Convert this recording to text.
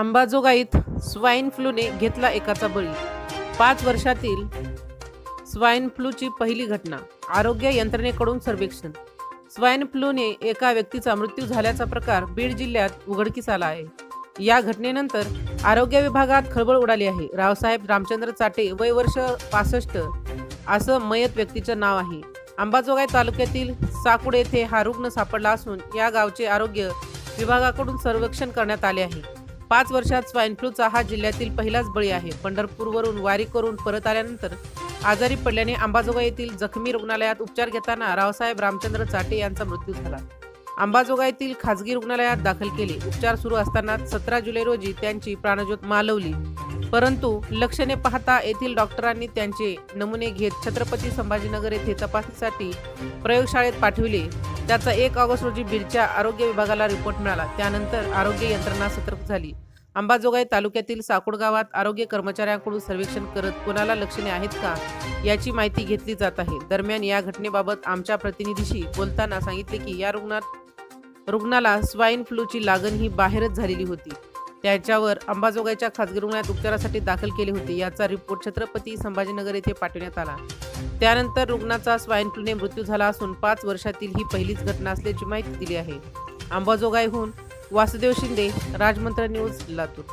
अंबाजोगाईत swine फ्लूने घेतला एकाचा बळी. पाच वर्षातील स्वाईन फ्लूची पहिली घटना आरोग्य यंत्रणेकडून सर्वेक्षण. स्वाईन फ्लूने एका व्यक्तीचा मृत्यू झाल्याचा प्रकार बीड जिल्ह्यात उघडकीस आला आहे. या घटनेनंतर आरोग्य विभागात खळबळ उडाली आहे. रावसाहेब रामचंद्र चाटे वय वर्ष पासष्ट असं मयत व्यक्तीचं नाव आहे. अंबाजोगाई तालुक्यातील साकुड येथे हा रुग्ण सापडला असून या गावचे आरोग्य विभागाकडून सर्वेक्षण करण्यात आले आहे. पाच वर्षात स्वाईन फ्लूचा हा जिल्ह्यातील पहिलाच बळी आहे. पंढरपूरवरून वारी करून परत आल्यानंतर आजारी पडल्याने अंबाजोगाई येथील जखमी रुग्णालयात उपचार घेताना रावसाहेब रामचंद्र चाटे यांचा मृत्यू झाला. अंबाजोगाईतील खासगी रुग्णालयात दाखल केले. उपचार सुरू असताना सतरा जुलै रोजी त्यांची प्राणज्योत मालवली. परंतु लक्षणे पाहता येथील डॉक्टरांनी त्यांचे नमुने घेत छत्रपती संभाजीनगर येथे तपासणीसाठी प्रयोगशाळेत पाठविले. त्याचा एक ऑगस्ट रोजी बीडच्या आरोग्य विभागाला रिपोर्ट मिळाला. त्यानंतर आरोग्य यंत्रणा सतर्क झाली. अंबाजोगाई तालुक्यातील साकुड गावात आरोग्य कर्मचाऱ्यांकडून सर्वेक्षण करत कोणाला लक्षणे आहेत का याची माहिती घेतली जात आहे. दरम्यान या घटनेबाबत आमच्या प्रतिनिधीशी बोलताना सांगितले की या रुग्णात रुग्णाला स्वाईन फ्लूची लागण ही बाहेरच झालेली होती. त्याच्यावर अंबाजोगाईच्या खासगी रुग्णालयात उपचारासाठी दाखल केले होते. याचा रिपोर्ट छत्रपती संभाजीनगर येथे पाठवण्यात आला. त्यानंतर रुग्णाचा स्वाईन फ्लूने मृत्यू झाला असून पाच वर्षातील ही पहिलीच घटना असल्याची माहिती दिली आहे. अंबाजोगाईहून वासुदेव शिंदे राजमंत्र न्यूज लातूर.